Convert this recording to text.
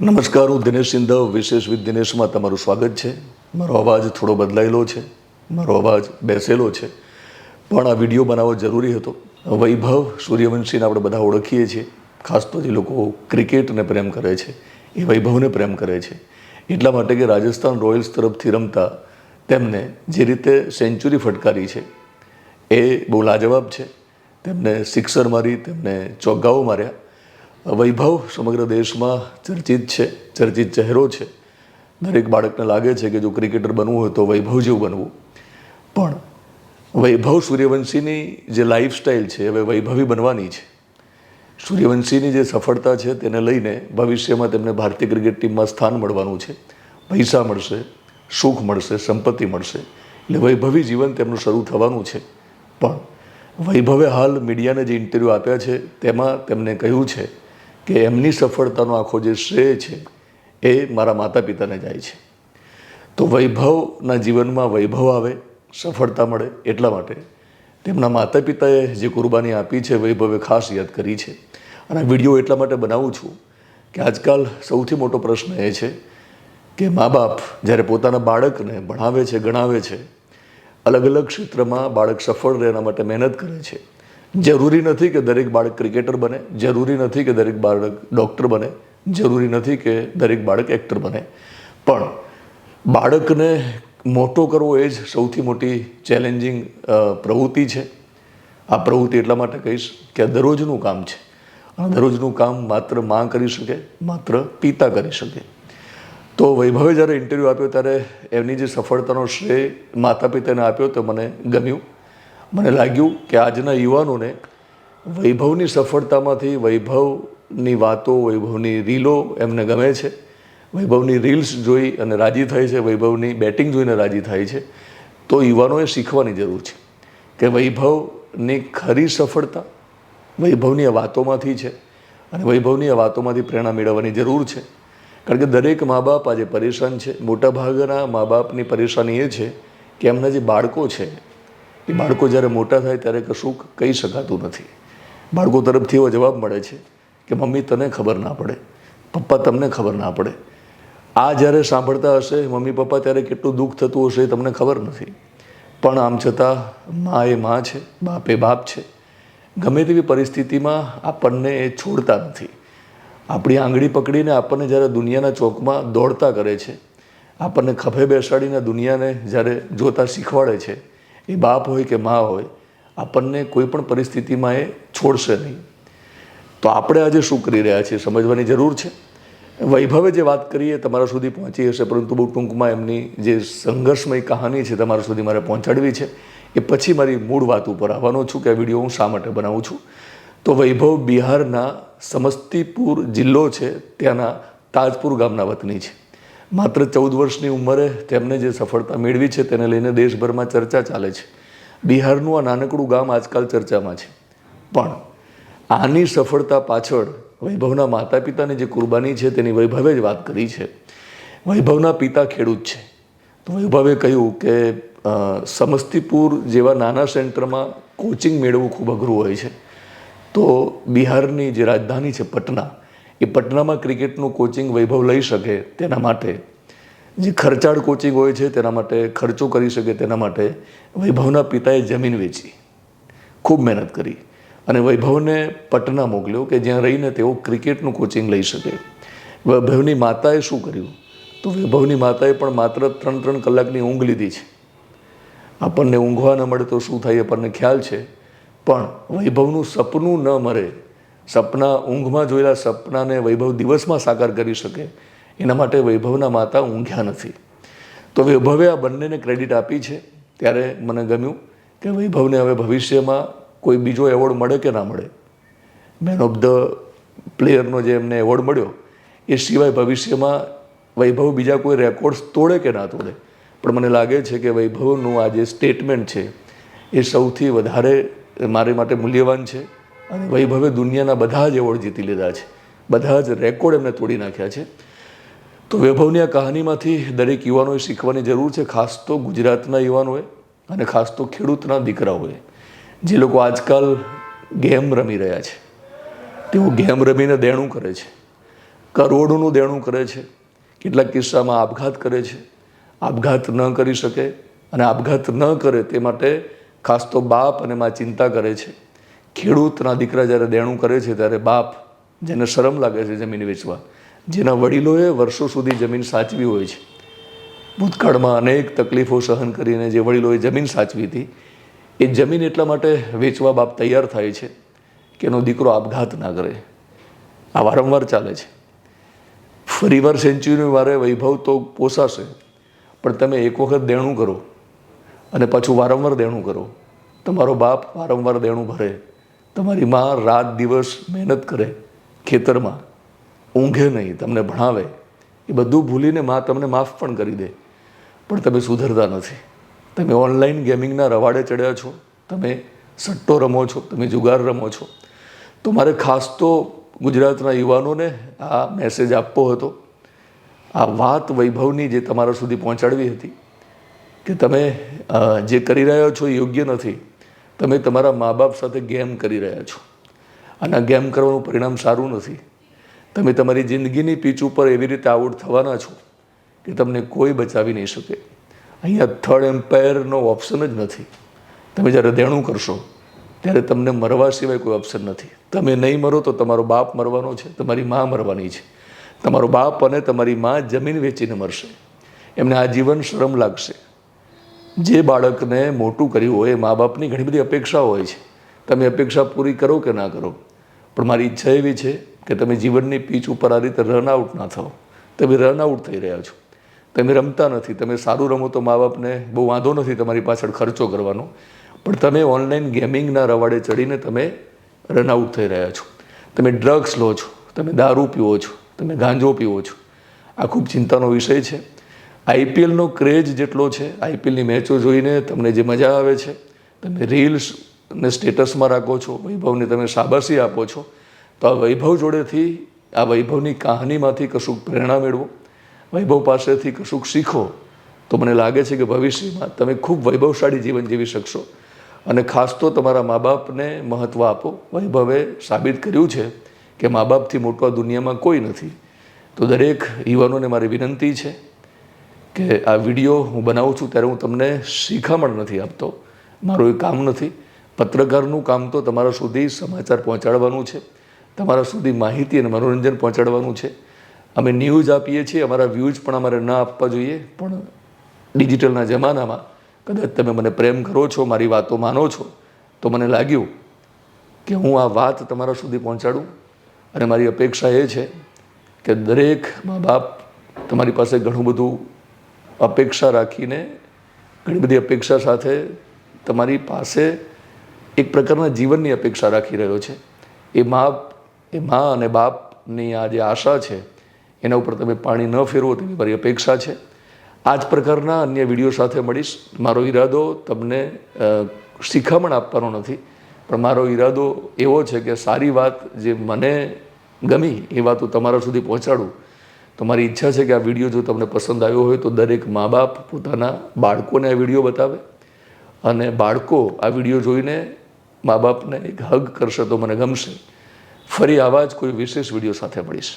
નમસ્કાર, હું દિનેશ સિંધવ, વિશેષ વિથ દિનેશમાં તમારું સ્વાગત છે. મારો અવાજ થોડો બદલાયેલો છે. મારો અવાજ બેસેલો છે. પણ આ વીડિયો બનાવવો જરૂરી હતો. વૈભવ, સૂર્યવંશીને આપણે બધા ઓળખીએ છીએ. ખાસ તો જે લોકો ક્રિકેટને પ્રેમ કરે છે, એ વૈભવને પ્રેમ કરે છે. એટલા માટે કે રાજસ્થાન રોયલ્સ તરફથી રમતા તેમને જે રીતે સેન્ચુરી ફટકારી છે, એ બહુ લાજવાબ છે. તેમને સિક્સર મારી, તેમને ચોગ્ગાઓ માર્યા. વૈભવ સમગ્ર દેશમાં ચર્ચિત છે, ચર્ચિત ચહેરો છે. દરેક બાળકને લાગે છે કે જો ક્રિકેટર બનવું હોય તો વૈભવ જેવું બનવું. પણ વૈભવ સૂર્યવંશીની જે લાઈફસ્ટાઈલ છે, હવે વૈભવી બનવાની છે. સૂર્યવંશીની જે સફળતા છે તેને લઈને ભવિષ્યમાં તેમને ભારતીય ક્રિકેટ ટીમમાં સ્થાન મળવાનું છે. પૈસા મળશે, સુખ મળશે, સંપત્તિ મળશે. એટલે વૈભવી જીવન તેમનું શરૂ થવાનું છે. પણ વૈભવે હાલ મીડિયાને જે ઇન્ટરવ્યૂ આપ્યા છે, તેમાં તેમને કહ્યું છે કે એમની સફળતાનો આખો જે શ્રેય છે, એ મારા માતા પિતાને જાય છે. તો વૈભવના જીવનમાં વૈભવ આવે, સફળતા મળે એટલા માટે તેમના માતા પિતાએ જે કુરબાની આપી છે, વૈભવે ખાસ યાદ કરી છે. અને આ વીડિયો એટલા માટે બનાવું છું કે આજકાલ સૌથી મોટો પ્રશ્ન એ છે કે મા બાપ જ્યારે પોતાના બાળકને ભણાવે છે, ગણાવે છે અલગ અલગ ક્ષેત્રમાં બાળક સફળ રહે એના માટે મહેનત કરે છે જરૂરી નથી કે દરેક બાળક ક્રિકેટર બને, જરૂરી નથી કે દરેક બાળક ડૉક્ટર બને, જરૂરી નથી કે દરેક બાળક એક્ટર બને. પણ બાળકને મોટો કરવો એ જ સૌથી મોટી ચેલેન્જિંગ પ્રવૃત્તિ છે. આ પ્રવૃત્તિ એટલા માટે કહીશ કે આ દરરોજનું કામ છે. અને દરરોજનું કામ માત્રમાં કરી શકે, માત્ર પિતા કરી શકે. તો વૈભવે જ્યારે ઇન્ટરવ્યૂ આપ્યો ત્યારે એમની જે સફળતાનો શ્રેય માતા પિતાને આપ્યો તો મને ગમ્યું. મને લાગ્યું કે આજના યુવાનોને વૈભવની સફળતામાંથી વૈભવની વાતો, વૈભવની રીલો એમને ગમે છે. વૈભવની રીલ્સ જોઈ અને રાજી થાય છે, વૈભવની બેટિંગ જોઈને રાજી થાય છે. તો યુવાનોએ શીખવાની જરૂર છે કે વૈભવની ખરી સફળતા વૈભવની વાતોમાંથી છે અને વૈભવની વાતોમાંથી પ્રેરણા મેળવવાની જરૂર છે. કારણ કે દરેક મા બાપ આજે પરેશાન છે. મોટાભાગના મા બાપની પરેશાની એ છે કે એમના જે બાળકો છે એ બાળકો જ્યારે મોટા થાય ત્યારે કશું કહી શકાતું નથી. બાળકો તરફથી એવો જવાબ મળે છે કે, મમ્મી, તને ખબર ના પડે. પપ્પા તમને ખબર ના પડે. આ જ્યારે સાંભળતા હશે, મમ્મી, પપ્પા, ત્યારે કેટલું દુઃખ થતું હશે એ તમને ખબર નથી. પણ આમ છતાં, મા એ મા છે, બાપ એ બાપ છે. ગમે તેવી પરિસ્થિતિમાં આપણને એ છોડતા નથી. આપણી આંગળી પકડીને આપણને જ્યારે દુનિયાના ચોકમાં દોડતા કરે છે, આપણને ખભે બેસાડીને દુનિયાને જ્યારે જોતા શીખવાડે છે એ બાપ હોય કે મા હોય, આપણને કોઈ પણ પરિસ્થિતિમાં એ છોડશે નહીં. તો આપણે આજે શું કરી રહ્યા છીએ સમજવાની જરૂર છે? વૈભવે જે વાત કરી એ તમારા સુધી પહોંચી હશે, પરંતુ બહુ ટૂંકમાં એમની જે સંઘર્ષમય કહાની છે તમારા સુધી મારે પહોંચાડવી છે, એ પછી મારી મૂળ વાત ઉપર આવવાનો છું કે આ વીડિયો હું શા માટે બનાવું છું. તો વૈભવ બિહારના સમસ્તીપુર જિલ્લો છે, ત્યાંના તાજપુર ગામના વતની છે. માત્ર ચૌદ વર્ષની ઉંમરે તેમને જે સફળતા મેળવી છે તેને લઈને દેશભરમાં ચર્ચા ચાલે છે. બિહારનું આ નાનકડું ગામ આજકાલ ચર્ચામાં છે. પણ આની સફળતા પાછળ વૈભવના માતા પિતાની જે કુરબાની છે તેની વૈભવે જ વાત કરી છે. વૈભવના પિતા ખેડૂત છે. તો વૈભવે કહ્યું કે સમસ્તીપુર જેવા નાના સેન્ટરમાં કોચિંગ મેળવવું ખૂબ અઘરું હોય છે. તો બિહારની જે રાજધાની છે, પટના એ પટનામાં ક્રિકેટનું કોચિંગ વૈભવ લઈ શકે તેના માટે. જે ખર્ચાળ કોચિંગ હોય છે તેના માટે, ખર્ચો કરી શકે તેના માટે વૈભવના પિતાએ જમીન વેચી. ખૂબ મહેનત કરી. અને વૈભવને પટના મોકલ્યો કે જ્યાં રહીને તેઓ ક્રિકેટનું કોચિંગ લઈ શકે. વૈભવની માતાએ શું કર્યું? તો વૈભવની માતાએ પણ માત્ર ત્રણ ત્રણ કલાકની ઊંઘ લીધી છે. આપણને ઊંઘવા ન મળે તો શું થાય આપણને ખ્યાલ છે. પણ વૈભવનું સપનું ન મરે સપના ઊંઘમાં જોયેલા સપનાને વૈભવ દિવસમાં સાકાર કરી શકે, એના માટે વૈભવના માતા ઊંઘ્યા નથી. તો વૈભવે આ બંનેને ક્રેડિટ આપી છે. ત્યારે મને ગમ્યું કે વૈભવને હવે ભવિષ્યમાં કોઈ બીજો એવોર્ડ મળે કે ના મળે? મેન ઓફ ધ પ્લેયરનો જે એમને એવોર્ડ મળ્યો, એ સિવાય ભવિષ્યમાં વૈભવ બીજા કોઈ રેકોર્ડ્સ તોડે કે ના તોડે? પણ મને લાગે છે કે વૈભવનું આ જે સ્ટેટમેન્ટ છે, એ સૌથી વધારે મારી માટે મૂલ્યવાન છે. અને વૈભવે દુનિયાના બધા જ એવોર્ડ જીતી લીધા છે. બધા જ રેકોર્ડ એમને તોડી નાખ્યા છે. તો વૈભવની આ કહાનીમાંથી દરેક યુવાનોએ શીખવાની જરૂર છે, ખાસ તો ગુજરાતના યુવાનોએ અને ખાસ તો ખેડૂતના દીકરાઓએ. જે લોકો આજકાલ ગેમ રમી રહ્યા છે. તેઓ ગેમ રમીને દેણું કરે છે. કરોડોનું દેણું કરે છે. કેટલાક કિસ્સામાં આપઘાત કરે છે. આપઘાત ન કરી શકે અને આપઘાત ન કરે તે માટે ખાસ તો બાપ અને મા ચિંતા કરે છે. ખેડૂતના દીકરા જ્યારે દેણું કરે છે ત્યારે બાપ જેને શરમ લાગે છે જમીન વેચવા, જેના વડીલોએ વર્ષો સુધી જમીન સાચવી હોય છે. ભૂતકાળમાં અનેક તકલીફો સહન કરીને જે વડીલોએ જમીન સાચવી હતી, એ જમીન એટલા માટે વેચવા બાપ તૈયાર થાય છે કે એનો દીકરો આપઘાત ના કરે. આ વારંવાર ચાલે છે. ફરીવાર સેન્ચુરી વારે વૈભવ તો પોસાશે, પણ તમે એક વખત દેણું કરો અને પાછું વારંવાર દેણું કરો. તમારો બાપ વારંવાર દેણું ભરે. તમારી મા રાત દિવસ મહેનત કરે, ખેતરમાં, ઊંઘે નહીં, તમને ભણાવે, એ બધું ભૂલીને મા તમને માફ પણ કરી દે. પણ તમે સુધરતા નથી. તમે ઓનલાઈન ગેમિંગના રવાડે ચડ્યા છો, તમે સટ્ટો રમો છો, તમે જુગાર રમો છો. તો મારે ખાસ તો ગુજરાતના યુવાનોને આ મેસેજ આપવો હતો. આ વાત વૈભવની જે તમારા સુધી પહોંચાડવી હતી, કે તમે જે કરી રહ્યા છો યોગ્ય નથી. તમે તમારા મા બાપ સાથે ગેમ કરી રહ્યા છો. અને આ ગેમ કરવાનું પરિણામ સારું નથી. તમે તમારી જિંદગીની પીચ ઉપર એવી રીતે આઉટ થવાના છો કે તમને કોઈ બચાવી નહીં શકે. અહીંયા થર્ડ એમ્પાયરનો ઓપ્શન જ નથી. તમે જ્યારે દેણું કરશો, ત્યારે તમને મરવા સિવાય કોઈ ઓપ્શન નથી. તમે નહીં મરો તો તમારો બાપ મરવાનો છે, તમારી મા મરવાની છે. તમારો બાપ અને તમારી મા જમીન વેચીને મરશે. એમને આજીવન શરમ લાગશે. જે બાળકને મોટું કર્યું હોય, એ મા બાપની ઘણી બધી અપેક્ષાઓ હોય છે. તમે અપેક્ષા પૂરી કરો કે ના કરો? પણ મારી ઈચ્છા એવી છે કે તમે જીવનની પીચ ઉપર આ રીતે રન આઉટ ના થાઓ. તમે રન આઉટ થઈ રહ્યા છો. તમે રમતા નથી. તમે સારું રમો તો મા બાપને બહુ વાંધો નથી તમારી પાછળ ખર્ચો કરવાનો. પણ તમે ઓનલાઈન ગેમિંગના રવાડે ચડીને તમે રન આઉટ થઈ રહ્યા છો. તમે ડ્રગ્સ લો છો. તમે દારૂ પીવો છો. તમે ગાંજો પીવો છો. આ ખૂબ ચિંતાનો વિષય છે. આઈપીએલનો ક્રેઝ જેટલો છે, આઈપીએલની મેચો જોઈને તમને જે મજા આવે છે, તમે રીલ્સ ને સ્ટેટસમાં રાખો છો, વૈભવને તમે શાબાશી આપો છો, તો આ વૈભવ જોડેથી, આ વૈભવની કહાનીમાંથી કશુંક પ્રેરણા મેળવો, વૈભવ પાસેથી કશુંક શીખો, તો મને લાગે છે કે ભવિષ્યમાં તમે ખૂબ વૈભવશાળી જીવન જીવી શકશો. અને ખાસ તો તમારા મા બાપને મહત્ત્વ આપો, વૈભવે સાબિત કર્યું છે કે મા બાપથી મોટો દુનિયામાં કોઈ નથી. તો દરેક યુવાનોને મારી વિનંતી છે કે આ વીડિયો હું બનાવું છું ત્યારે હું તમને શીખામણ નથી આપતો. મારું એ કામ નથી. પત્રકારનું કામ તો તમારા સુધી સમાચાર પહોંચાડવાનું છે. તમારા સુધી માહિતી અને મનોરંજન પહોંચાડવાનું છે. અમે ન્યૂઝ આપીએ છીએ, અમારા વ્યૂઝ પણ અમારે ન આપવા જોઈએ. પણ ડિજિટલના જમાનામાં કદાચ તમે મને પ્રેમ કરો છો, મારી વાતો માનો છો, તો મને લાગ્યું કે હું આ વાત તમારા સુધી પહોંચાડું. અને મારી અપેક્ષા એ છે કે દરેક મા બાપ તમારી પાસે ઘણું બધું અપેક્ષા રાખીને ઘણી બધી અપેક્ષા સાથે તમારી પાસે એક પ્રકારના જીવનની અપેક્ષા રાખી રહ્યો છે. એ મા એ મા અને બાપની આ જે આશા છે, એના ઉપર તમે પાણી ન ફેરવો તેવી મારી અપેક્ષા છે. આ જ પ્રકારના અન્ય વીડિયો સાથે મળીશ. મારો ઈરાદો તમને શિખામણ આપવાનો નથી, પણ મારો ઈરાદો એવો છે કે સારી વાત જે મને ગમી એ વાત હું તમારા સુધી પહોંચાડું. તો મારી ઈચ્છા છે કે આ વીડિયો જો તમને પસંદ આવ્યો હોય તો દરેક મા બાપ પોતાના બાળકોને આ વીડિયો બતાવે. અને બાળકો આ વીડિયો જોઈને મા બાપને એક હગ કરશે તો મને ગમશે. ફરી આવા જ કોઈ વિશેષ વીડિયો સાથે મળીશ.